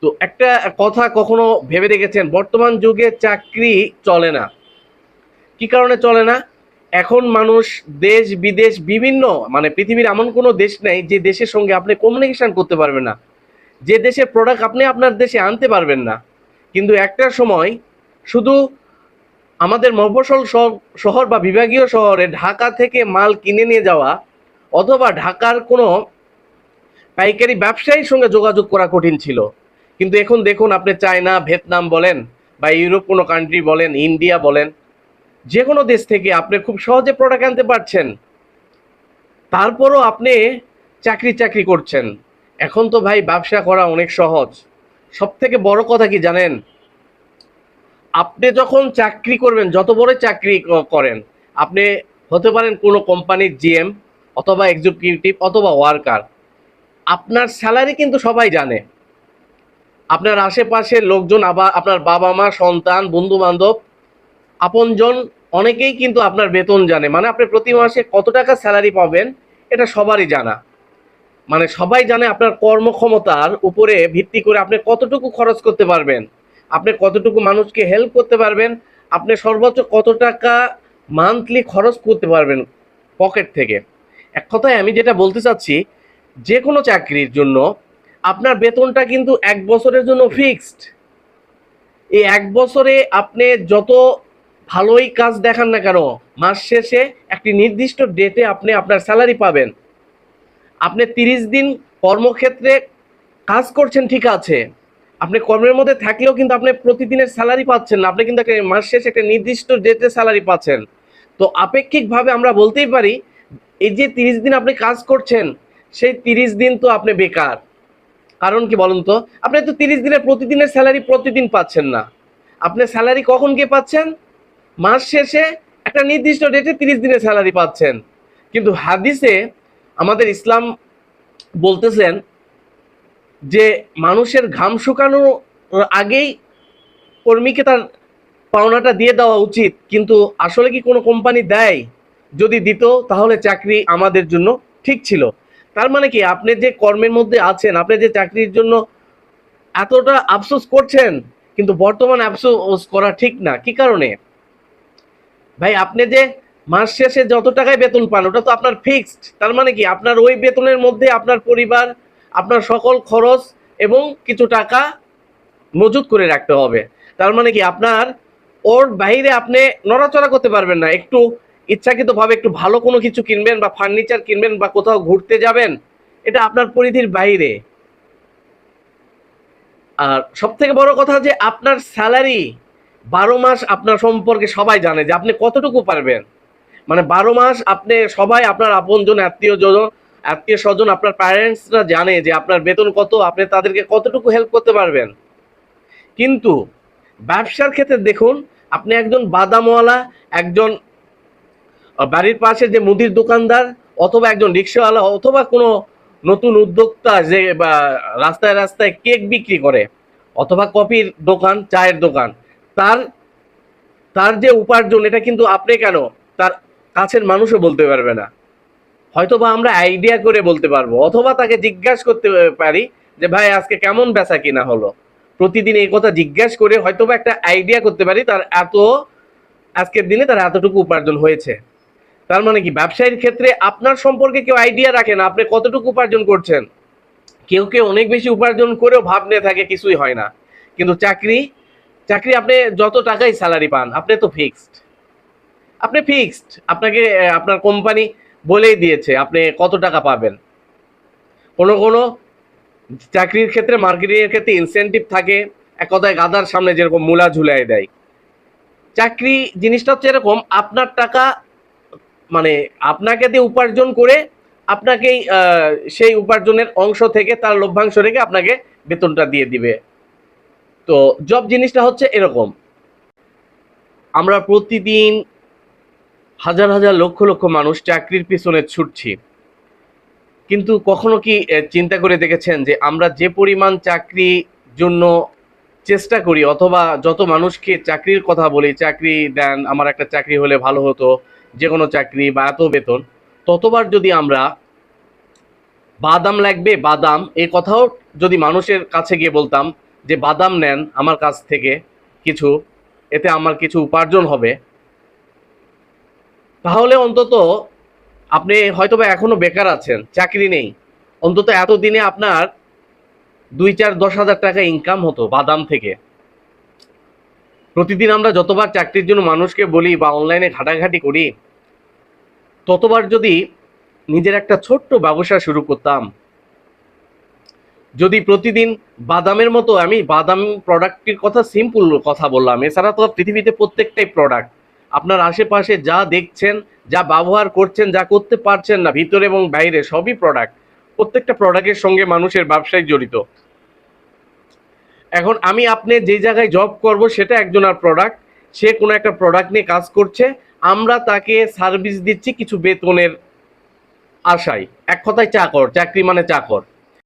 তো একটা কথা কখনো ভেবে দেখেছেন? বর্তমান যুগে চাকরি চলে না। কি কারণে চলে না? এখন মানুষ দেশ, বিদেশ, বিভিন্ন মানে পৃথিবীর এমন কোনো দেশ নেই যে দেশের সঙ্গে আপনি কমিউনিকেশন করতে পারবেন না। যে দেশের প্রোডাক্ট আপনি আপনার দেশে আনতে পারবেন না। কিন্তু একটা সময় শুধু আমাদের মফস্বল শহ- শহর বা বিভাগীয় শহরে ঢাকা থেকে মাল কিনে নিয়ে যাওয়া অথবা ঢাকার কোনো পাইকারি ব্যবসায়ীর সঙ্গে যোগাযোগ করা কঠিন ছিল। কিন্তু এখন দেখুন আপনি চায়না, ভিয়েতনাম বলেন বা ইউরোপ কোনো কান্ট্রি বলেন, ইন্ডিয়া বলেন যে কোনো দেশ থেকে আপনি খুব সহজে প্রোডাক্ট আনতে পারছেন। তারপরও আপনি চাকরি চাকরি করছেন। এখন তো ভাই ব্যবসা করা অনেক সহজ। সব থেকে বড় কথা কি জানেন? আপনি যখন চাকরি করবেন, যত বড় চাকরি করেন, আপনি হতে পারেন কোনো কোম্পানির জিএম অথবা এক্সিকিউটিভ অথবা ওয়ার্কার আপনার স্যালারি কিন্তু সবাই জানে। আপনার আশেপাশের লোকজন আবার আপনার বাবা মা, সন্তান বন্ধু বান্ধব আপনজন, অনেকেই কিন্তু আপনার বেতন জানে। মানে আপনি প্রতি মাসে কত টাকা স্যালারি পাবেন, এটা সবারই জানা। মানে সবাই জানে আপনার কর্মক্ষমতার উপরে ভিত্তি করে আপনি কতটুকু খরচ করতে পারবেন। আপনি কতটুকু মানুষকে হেল্প করতে পারবেন, আপনি সর্বোচ্চ কত টাকা মান্থলি খরচ করতে পারবেন পকেট থেকে। এক কথায় আমি যেটা বলতে চাচ্ছি, যে কোনো চাকরির জন্য আপনার বেতনটা কিন্তু এক বছরের জন্য ফিক্সড। এই এক বছরে আপনি যত ভালোই কাজ দেখান না কেন, মাস শেষে একটি নির্দিষ্ট ডেটে আপনি আপনার স্যালারি পাবেন। আপনি তিরিশ দিন কর্মক্ষেত্রে কাজ করছেন, ঠিক আছে। আপনি কর্মের মধ্যে থাকলেও কিন্তু আপনি প্রতিদিনের স্যালারি পাচ্ছেন না। আপনি কিন্তু একটা মাস শেষে একটা নির্দিষ্ট ডেটে স্যালারি পাচ্ছেন। তো আপেক্ষিকভাবে আমরা বলতেই পারি, এই যে তিরিশ দিন আপনি কাজ করছেন, সেই তিরিশ দিন তো আপনি বেকার। কারণ কি বলুন তো? আপনি তো তিরিশ দিনের প্রতিদিনের স্যালারি প্রতিদিন পাচ্ছেন না। আপনি স্যালারি কখন গিয়ে পাচ্ছেন? মাস শেষে একটা নির্দিষ্ট ডেটে তিরিশ দিনের স্যালারি পাচ্ছেন। কিন্তু হাদিসে আমাদের ইসলাম বলতেছেন যে মানুষের ঘাম শুকানোর আগেই কর্মীকে তার পাওনাটা দিয়ে দেওয়া উচিত। কিন্তু আসলে কি কোনো কোম্পানি দেয়? যদি দিত, তাহলে চাকরি আমাদের জন্য ঠিক ছিল। তার মানে কি? আপনি যে কর্মের মধ্যে আছেন, আপনি যে চাকরির জন্য এতটা আফসোস করছেন, কিন্তু বর্তমান আফসোস করা ঠিক না। কি কারণে? ভাই, আপনি যে মাস শেষে যত টাকায় বেতন পান, ওটা তো আপনার ফিক্সড তার মানে কি? আপনার ওই বেতনের মধ্যে আপনার পরিবার, আপনার সকল খরচ এবং কিছু টাকা মজুত করে রাখতে হবে। তার মানে কি? আপনার ওর বাইরে আপনি নড়াচড়া করতে পারবেন না। একটু ইচ্ছাকৃতভাবে একটু ভালো কোনো কিছু কিনবেন বা ফার্নিচার কিনবেন বা কোথাও ঘুরতে যাবেন, এটা আপনার পরিধির বাইরে। আর সব থেকে বড় কথা যে আপনার স্যালারি বারো মাস আপনার সম্পর্কে সবাই জানে যে আপনি কতটুকু পারবেন। মানে বারো মাস আপনি সবাই আপনার আপনজন, আত্মীয় জন আত্মীয় স্বজন আপনার প্যারেন্টসরা জানে যে আপনার বেতন কত, আপনি তাদেরকে কতটুকু হেল্প করতে পারবেন। কিন্তু ব্যবসার ক্ষেত্রে দেখুন, আপনি একজন বাদামওয়ালা, একজন বাড়ির পাশে যে মুদির দোকানদার অথবা একজন রিক্সাওয়ালা অথবা কোনো নতুন উদ্যোক্তা যে রাস্তায় রাস্তায় কেক বিক্রি করে অথবা কফির দোকান, চায়ের দোকান, তার তার যে উপার্জন, এটা কিন্তু আপনি কেন তার কাছের মানুষও বলতে পারবে না। হয়তো বা আমরা আইডিয়া করে বলতে পারব, অথবা তাকে জিজ্ঞাসা করতে পারি যে, ভাই, আজকে কেমন বেচা কিনা হলো? প্রতিদিন এই কথা জিজ্ঞাসা করে হয়তো বা একটা আইডিয়া করতে পারি, তার এত, আজকের দিনে তার এতটুকু উপার্জন হয়েছে। তার মানে কি, ব্যবসায়ীর ক্ষেত্রে আপনার সম্পর্কে কেউ আইডিয়া রাখে না, আপনি কতটুকু উপার্জন করছেন? কেউ কেউ অনেক বেশি উপার্জন করেও ভাব নিয়ে থাকে, কিছুই হয় না। কিন্তু চাকরি চাকরি আপনি যত টাকাই স্যালারি পান, আপনি তো ফিক্সড আপনি ফিক্সড আপনাকে আপনার কোম্পানি বলেই দিয়েছে, আপনি কত টাকা পাবেন। কোনো কোনো চাকরির ক্ষেত্রে মার্কেটিং এর ক্ষেত্রে ইনসেনটিভ থাকে, এক কথায় গাদার সামনে যেরকম মূলা ঝুলাই দেয়। চাকরি জিনিসটা হচ্ছে এরকম, আপনার টাকা মানে আপনাকে দিয়ে উপার্জন করে আপনাকেই সেই উপার্জনের অংশ থেকে তার লভ্যাংশ রেখে আপনাকে বেতনটা দিয়ে দিবে। তো জব জিনিসটা হচ্ছে এরকম। আমরা প্রতিদিন হাজার হাজার লক্ষ লক্ষ মানুষ চাকরির পিছনে ছুটছি। কিন্তু কখনো কি চিন্তা করে দেখেছেন যে আমরা যে পরিমাণ চাকরি জন্য চেষ্টা করি, অথবা যত মানুষকে চাকরির কথা বলি, চাকরি দেন, আমার একটা চাকরি হলে ভালো হতো যে কোনো চাকরি বা এত বেতন, ততবার যদি আমরা বাদাম লাগবে, বাদাম এই কথাও যদি মানুষের কাছে গিয়ে বলতাম যে বাদাম নেন আমার কাছ থেকে কিছু, এতে আমার কিছু উপার্জন হবে। তাহলে অন্তত আপনি হয়তোবা এখনও বেকার আছেন, চাকরি নেই। অন্তত এতদিনে আপনার দুই চার দশ হাজার টাকা ইনকাম হতো বাদাম থেকে। প্রতিদিন আমরা যতবার চাকরির জন্য মানুষকে বলি বা অনলাইনে ঘাটাঘাটি করি, ততবার যদি নিজের একটা ছোট্ট ব্যবসা শুরু করতাম, যদি প্রতিদিন বাদামের মতো আমি বাদাম প্রোডাক্টের কথা সিম্পল কথা বললাম, এছাড়া তো পৃথিবীতে প্রত্যেকটাই প্রোডাক্ট আপনার আশেপাশে যা দেখছেন, যা ব্যবহার করছেন, যা করতে পারছেন না, ভিতরে এবং বাইরে সবই প্রোডাক্ট প্রত্যেকটা প্রোডাক্টের সঙ্গে মানুষের ব্যবসায় জড়িত। এখন আমি আপনি যে জায়গায় জব করব সেটা একজনের প্রোডাক্ট সে কোনো একটা প্রোডাক্ট নিয়ে কাজ করছে, আমরা তাকে সার্ভিস দিচ্ছি কিছু বেতনের আশায়। এক কথায় চাকর চাকরি মানে চাকর